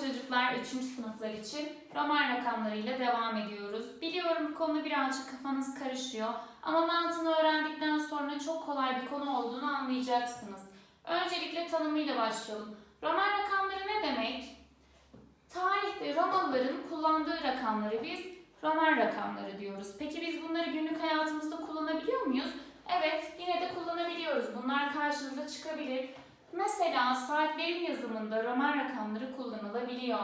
çocuklar 3. sınıflar için roman rakamlarıyla devam ediyoruz. Biliyorum konu birazcık kafanız karışıyor ama mantığını öğrendikten sonra çok kolay bir konu olduğunu anlayacaksınız. Öncelikle tanımıyla başlayalım. Roman rakamları ne demek? Tarihte Romalıların kullandığı rakamları biz roman rakamları diyoruz. Peki biz bunları günlük hayatımızda kullanabiliyor muyuz? Evet, yine de kullanabiliyoruz. Bunlar karşımıza çıkabilir. Mesela saatlerin yazımında roman rakamları kullanılabiliyor.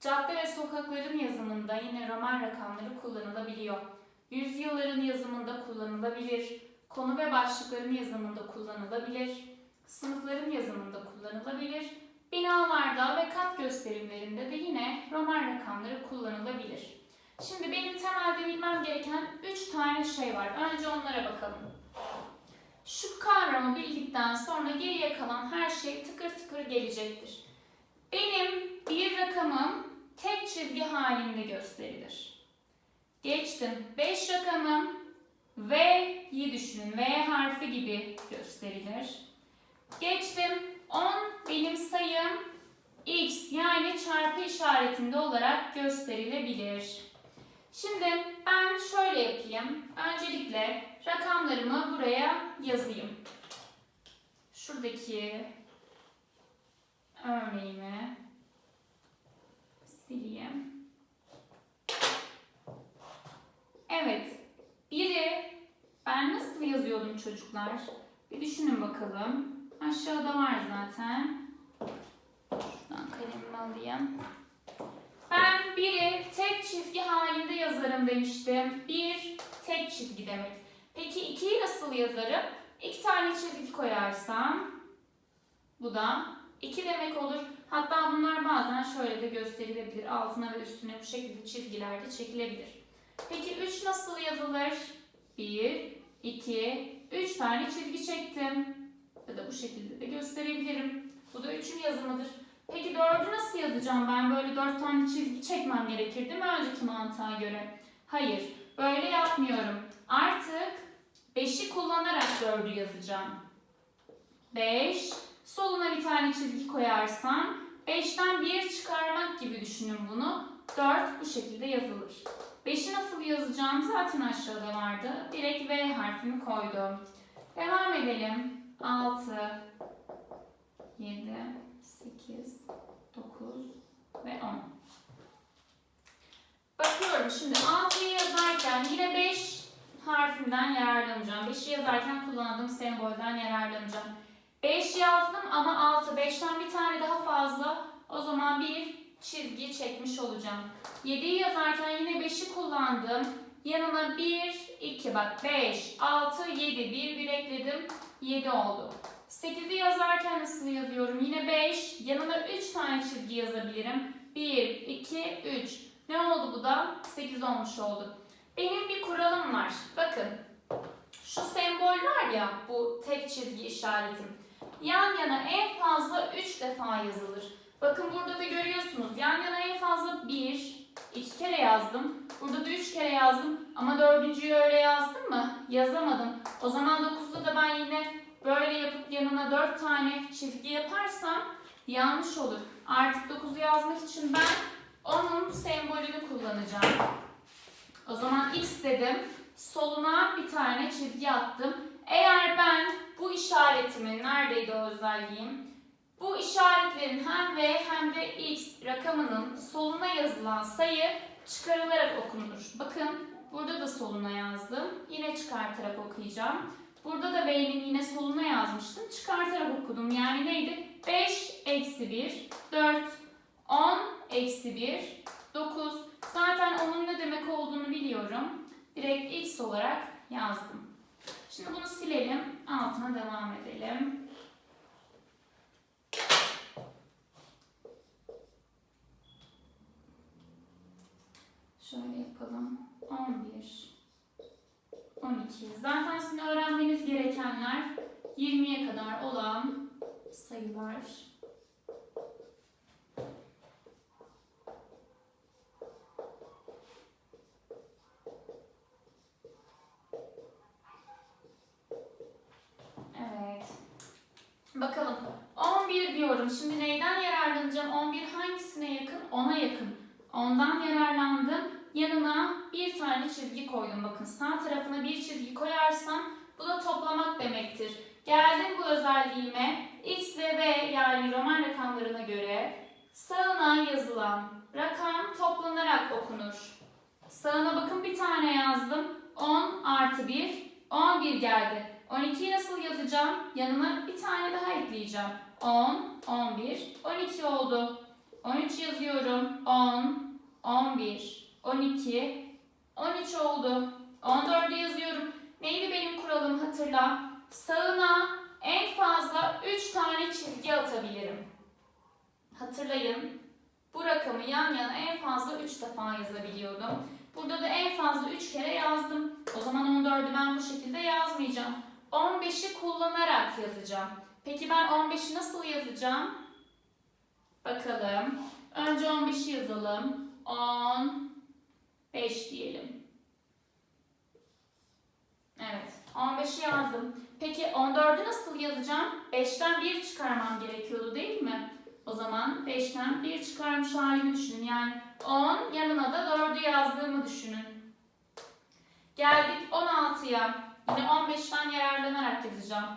Cadde ve sokakların yazımında yine roman rakamları kullanılabiliyor. Yüzyılların yazımında kullanılabilir. Konu ve başlıkların yazımında kullanılabilir. Sınıfların yazımında kullanılabilir. Binalarda ve kat gösterimlerinde de yine roman rakamları kullanılabilir. Şimdi benim temelde bilmem gereken 3 tane şey var. Önce onlara bakalım. Şu kavramı bildikten sonra geriye kalan her şey tıkır tıkır gelecektir. Benim bir rakamım tek çizgi halinde gösterilir. Geçtim. 5 rakamım V'yi düşünün. V harfi gibi gösterilir. Geçtim. 10 benim sayım X yani çarpı işaretinde olarak gösterilebilir. Şimdi ben şöyle yapayım. Öncelikle rakamlarımı buraya yazayım. Şuradaki örneğimi sileyim. Evet. Biri ben nasıl yazıyordum çocuklar? Bir düşünün bakalım. Aşağıda var zaten. Şuradan kalemimi alayım. Ben biri tek çizgi halinde yazarım demiştim. Bir tek çizgi demek. Peki ikiyi nasıl yazarım? İki tane çizgi koyarsam bu da iki demek olur. Hatta bunlar bazen şöyle de gösterilebilir. Altına ve üstüne bu şekilde çizgiler de çekilebilir. Peki üç nasıl yazılır? Bir, iki, üç tane çizgi çektim. Ya da bu şekilde de gösterebilirim. Bu da üçün yazımıdır. Peki dördü nasıl yazacağım? Ben böyle dört tane çizgi çekmem gerekir değil mi önceki mantığa göre? Hayır, böyle yapmıyorum. Artık beşi kullanarak dördü yazacağım. Beş, soluna bir tane çizgi koyarsam, beşten bir çıkarmak gibi düşünün bunu. Dört bu şekilde yazılır. Beşi nasıl yazacağım zaten aşağıda vardı. Direkt V harfini koydum. Devam edelim. Altı, yedi, 8, 9 ve 10. Bakıyorum şimdi 6'yı yazarken yine 5 harfinden yararlanacağım. 5'i yazarken kullandığım sembolden yararlanacağım. 5 yazdım ama 6. 5'ten bir tane daha fazla. O zaman bir çizgi çekmiş olacağım. 7'yi yazarken yine 5'i kullandım. Yanına 1, 2 bak 5, 6, 7. 1, 1 ekledim. 7 oldu. 8'i yazarken nasıl yazıyorum? Yine 5. Yanına 3 tane çizgi yazabilirim. 1, 2, 3. Ne oldu bu da? 8 olmuş oldu. Benim bir kuralım var. Bakın. Şu sembol var ya bu tek çizgi işaretim. Yan yana en fazla 3 defa yazılır. Bakın burada da görüyorsunuz. Yan yana en fazla 1, 2 kere yazdım. Burada da 3 kere yazdım. Ama dördüncüyü öyle yazdım mı? Yazamadım. O zaman 9'da da ben yine böyle yapıp yanına 4 tane çizgi yaparsam yanlış olur. Artık 9'u yazmak için ben onun sembolünü kullanacağım. O zaman x dedim. Soluna bir tane çizgi attım. Eğer ben bu işaretimin neredeydi o özelliğim? Bu işaretlerin hem v hem de x rakamının soluna yazılan sayı çıkarılarak okunur. Bakın burada da soluna yazdım. Yine çıkartarak okuyacağım. Burada da V'nin yine soluna yazmıştım. Çıkartarak okudum. Yani neydi? 5 eksi 1, 4, 10 eksi 1, 9. Zaten onun ne demek olduğunu biliyorum. Direkt x olarak yazdım. Şimdi bunu silelim. Altına devam edelim. Şöyle yapalım. 11, 12. Zaten sizin öğrenmeniz gerekenler 20'ye kadar olan sayılar. Evet. Bakalım. 11 diyorum. Şimdi neyden yararlanacağım? 11 hangisine yakın? 10'a yakın. Ondan yararlandım. Yanına bir tane çizgi koydum. Bakın sağ tarafına bir çizgi koyarsam bu da toplamak demektir. Geldim bu özelliğime. X ve V yani Roman rakamlarına göre sağına yazılan rakam toplanarak okunur. Sağına bakın bir tane yazdım. 10 artı 1, 11 geldi. 12'yi nasıl yazacağım? Yanına bir tane daha ekleyeceğim. 10, 11, 12 oldu. 13 yazıyorum. 10, 11, 12, 13 oldu. 14'ü yazıyorum. Neydi benim kuralım hatırla. Sağına en fazla 3 tane çizgi atabilirim. Hatırlayın. Bu rakamı yan yana en fazla 3 defa yazabiliyordum. Burada da en fazla 3 kere yazdım. O zaman 14'ü ben bu şekilde yazmayacağım. 15'i kullanarak yazacağım. Peki ben 15'i nasıl yazacağım? Bakalım. Önce 15'i yazalım. 10 5 diyelim. Evet. 15'i yazdım. Peki 14'ü nasıl yazacağım? 5'ten 1 çıkarmam gerekiyordu değil mi? O zaman 5'ten 1 çıkarmış halini düşünün. Yani 10 yanına da 4'ü yazdığımı düşünün. Geldik 16'ya. Yine 15'ten yararlanarak yazacağım.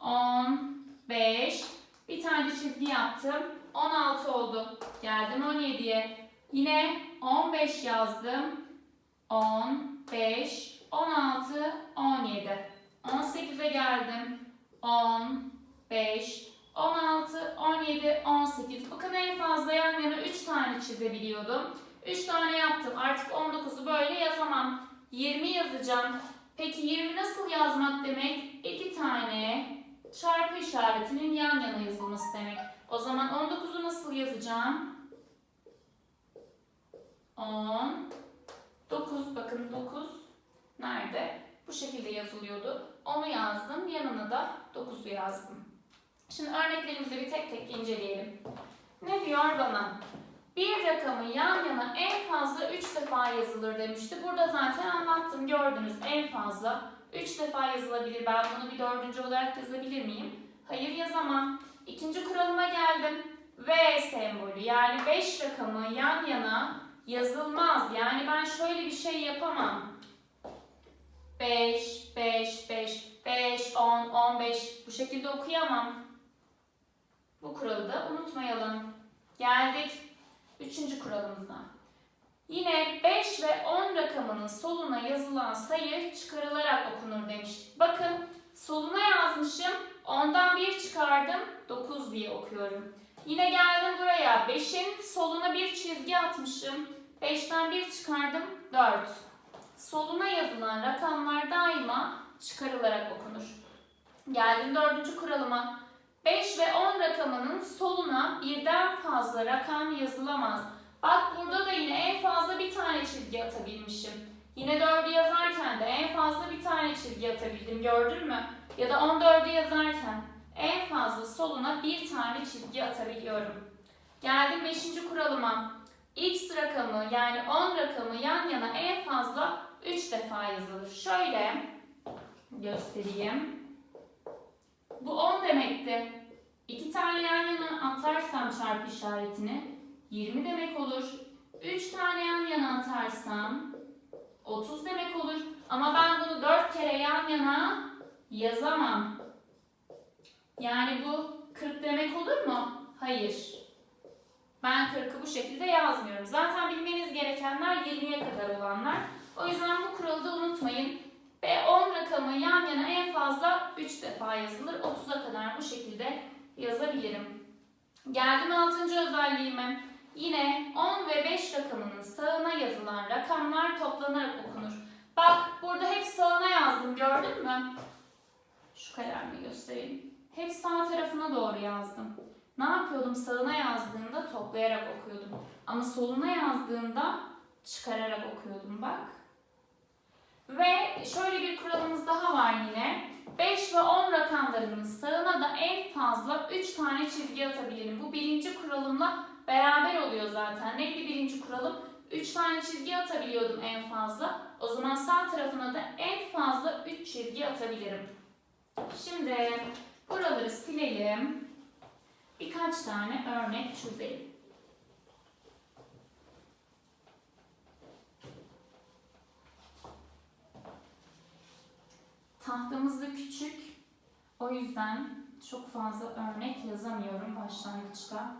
10, 5, bir tane çizgi yaptım. 16 oldu. Geldim 17'ye. Yine 15 yazdım. 10, 5, 16, 17. 18'e geldim. 10, 5, 16, 17, 18. Bakın en fazla yan yana 3 tane çizebiliyordum. 3 tane yaptım. Artık 19'u böyle yazamam. 20 yazacağım. Peki 20 nasıl yazmak demek? 2 tane çarpı işaretinin yan yana yazılması demek. O zaman 19'u nasıl yazacağım? 10 9 bakın 9 nerede? Bu şekilde yazılıyordu. Onu yazdım. Yanına da 9'u yazdım. Şimdi örneklerimizi bir tek tek inceleyelim. Ne diyor bana? Bir rakamı yan yana en fazla 3 defa yazılır demişti. Burada zaten anlattım gördünüz en fazla 3 defa yazılabilir. Ben bunu bir dördüncü olarak yazabilir miyim? Hayır yazamam. İkinci kuralıma geldim. V sembolü yani 5 rakamı yan yana yazılmaz. Yani ben şöyle bir şey yapamam. 5, 5, 5, 5, 10, 15 bu şekilde okuyamam. Bu kuralı da unutmayalım. Geldik üçüncü kuralımıza. Yine 5 ve 10 rakamının soluna yazılan sayı çıkarılarak okunur demiştik. Bakın soluna yazmışım. 10'dan 1 çıkardım. 9 diye okuyorum. Yine geldim buraya. 5'in soluna bir çizgi atmışım. 5'ten 1 çıkardım. 4. Soluna yazılan rakamlar daima çıkarılarak okunur. Geldim dördüncü kuralıma. 5 ve 10 rakamının soluna birden fazla rakam yazılamaz. Bak burada da yine en fazla bir tane çizgi atabilmişim. Yine 4'ü yazarken de en fazla bir tane çizgi atabildim gördün mü? Ya da 14'ü yazarken en fazla soluna bir tane çizgi atabiliyorum. Geldim 5. kuralıma. X rakamı yani 10 rakamı yan yana en fazla 3 defa yazılır. Şöyle göstereyim. Bu 10 demekti. İki tane yan yana atarsam çarpı işaretini 20 demek olur. 3 tane yan yana atarsam 30 demek olur. Ama ben bunu 4 kere yan yana yazamam. Yani bu 40 demek olur mu? Hayır. Ben 40'ı bu şekilde yazmıyorum. Zaten bilmeniz gerekenler 20'ye kadar olanlar. O yüzden bu kuralı da unutmayın. Ve 10 rakamı yan yana en fazla 3 defa yazılır. 30'a kadar bu şekilde yazabilirim. Geldim 6. özelliğime. Yine 10 ve 5 rakamının sağına yazılan rakamlar toplanarak okunur. Bak burada hep sağına yazdım gördün mü? Şu kalemle göstereyim. Hep sağ tarafına doğru yazdım. Ne yapıyordum? Sağına yazdığımda toplayarak okuyordum. Ama soluna yazdığımda çıkararak okuyordum bak. Ve şöyle bir kuralımız daha var yine. 5 ve 10 rakamlarının sağına da en fazla 3 tane çizgi atabilirim. Bu birinci kuralımla beraber oluyor zaten. Neydi birinci kuralım? 3 tane çizgi atabiliyordum en fazla. O zaman sağ tarafına da en fazla 3 çizgi atabilirim. Şimdi buraları silelim. Birkaç tane örnek çözelim. O yüzden çok fazla örnek yazamıyorum başlangıçta.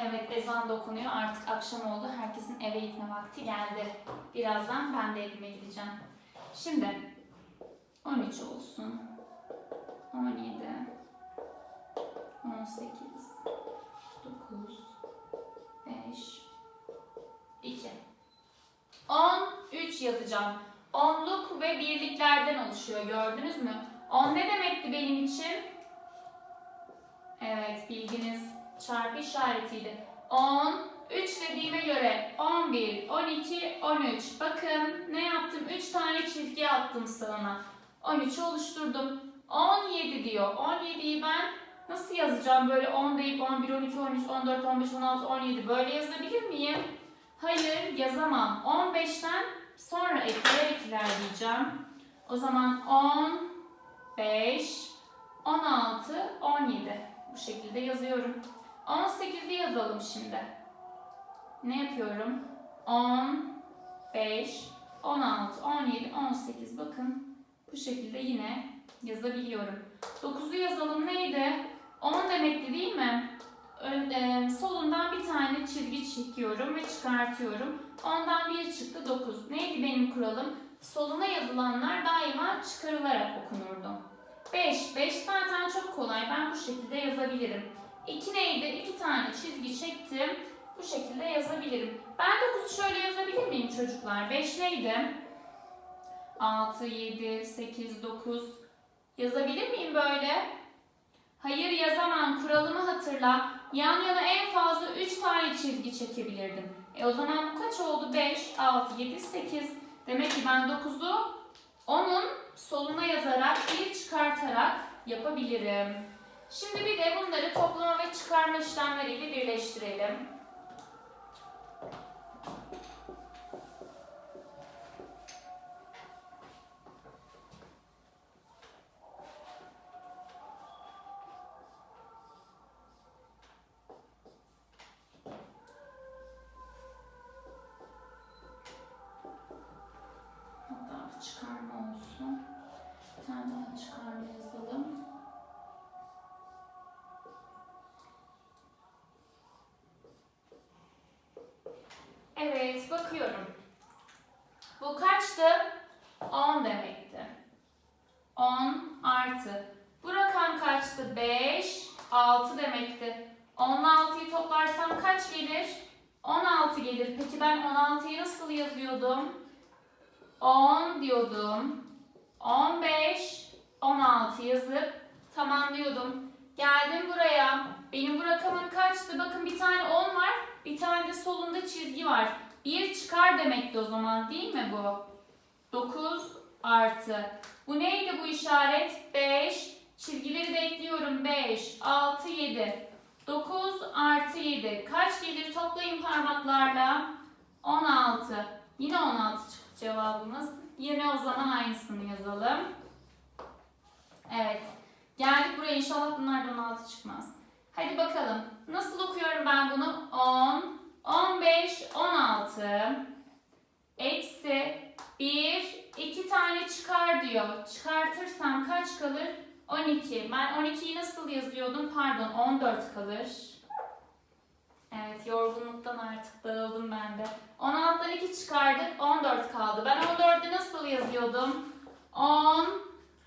Evet ezan da okunuyor. Artık akşam oldu. Herkesin eve gitme vakti geldi. Birazdan ben de evime gideceğim. Şimdi 13 olsun. 17 18 9 5 2 13 yazacağım. Onluk ve birliklerden oluşuyor. Gördünüz mü? 10 ne demekti benim için? Evet bilginiz çarpı işaretiydi. 10, 3 dediğime göre 11, 12, 13. Bakın ne yaptım? 3 tane çizgi attım sağına. 13'ü oluşturdum. 17 diyor. 17'yi ben nasıl yazacağım? Böyle 10 deyip 11, 12, 13, 14, 15, 16, 17 böyle yazabilir miyim? Hayır yazamam. 15'ten sonra ekleyerek ilerleyeceğim. O zaman 10, 5, 16, 17. Bu şekilde yazıyorum. 18'i yazalım şimdi. Ne yapıyorum? 10, 5, 16, 17, 18. Bakın bu şekilde yine yazabiliyorum. 9'u yazalım neydi? 10 demekti değil mi? Ön, e, solundan bir tane çizgi çekiyorum ve çıkartıyorum. Ondan bir çıktı 9. Neydi benim kuralım? Soluna yazılanlar daima çıkarılarak okunurdu. 5. 5 zaten çok kolay. Ben bu şekilde yazabilirim. 2 neydi? 2 tane çizgi çektim. Bu şekilde yazabilirim. Ben 9'u şöyle yazabilir miyim çocuklar? 5 neydi? 6, 7, 8, 9. Yazabilir miyim böyle? Hayır yazamam. Kuralımı hatırla. Yan yana en fazla 3 tane çizgi çekebilirdim. E o zaman bu kaç oldu? 5, 6, 7, 8. Demek ki ben 9'u onun soluna yazarak bir çıkartarak yapabilirim. Şimdi bir de bunları toplama ve çıkarma işlemleriyle birleştirelim. Hatta bir çıkarma olsun. Bir tane daha çıkarma yazalım. Evet, bakıyorum. Bu kaçtı? 10 demekti. 10 artı. Bu rakam kaçtı? 5, 6 demekti. 10 ile 6'yı toplarsam kaç gelir? 16 gelir. Peki ben 16'yı nasıl yazıyordum? 10 diyordum. 15, 16 yazıp tamamlıyordum. Geldim buraya. Benim bu rakamım kaçtı? Bakın bir tane 10 var. Bir tane de solunda çizgi var. Bir çıkar demekti o zaman değil mi bu? 9 artı. Bu neydi bu işaret? 5. Çizgileri de ekliyorum. 5, 6, 7. 9 artı 7. Kaç gelir? Toplayın parmaklarla. 16. Yine 16 çıktı cevabımız. Yine o zaman aynısını yazalım. Evet. Geldik buraya. İnşallah bunlardan 16 çıkmaz. Hadi bakalım. Nasıl okuyorum ben bunu? 10, 15, 16. Eksi 1, 2 tane çıkar diyor. Çıkartırsam kaç kalır? 12. Ben 12'yi nasıl yazıyordum? Pardon 14 kalır. Evet yorgunluktan artık dağıldım ben de. 16'dan 2 çıkardık 14 kaldı. Ben 14'ü nasıl yazıyordum? 10,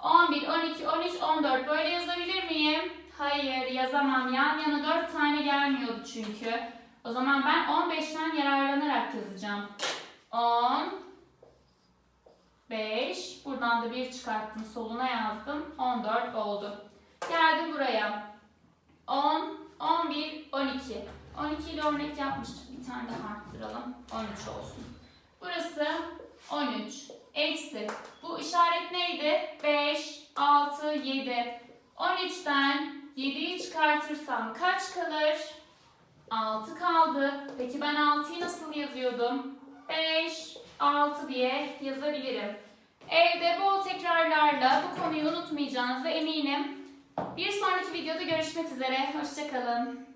11, 12, 13, 14 böyle yazabilir miyim? Hayır yazamam. Yan yana 4 tane gelmiyordu çünkü. O zaman ben 15'ten yararlanarak yazacağım. 10, 5, buradan da 1 çıkarttım soluna yazdım. 14 oldu. Geldim buraya. 10, 11, 12. 12 ile örnek yapmıştık. Bir tane daha arttıralım. 13 olsun. Burası 13. Eksi. Bu işaret neydi? 5, 6, 7. 13'ten 7'yi çıkartırsam kaç kalır? 6 kaldı. Peki ben 6'yı nasıl yazıyordum? 5, 6 diye yazabilirim. Evde bol tekrarlarla bu konuyu unutmayacağınıza eminim. Bir sonraki videoda görüşmek üzere. Hoşçakalın.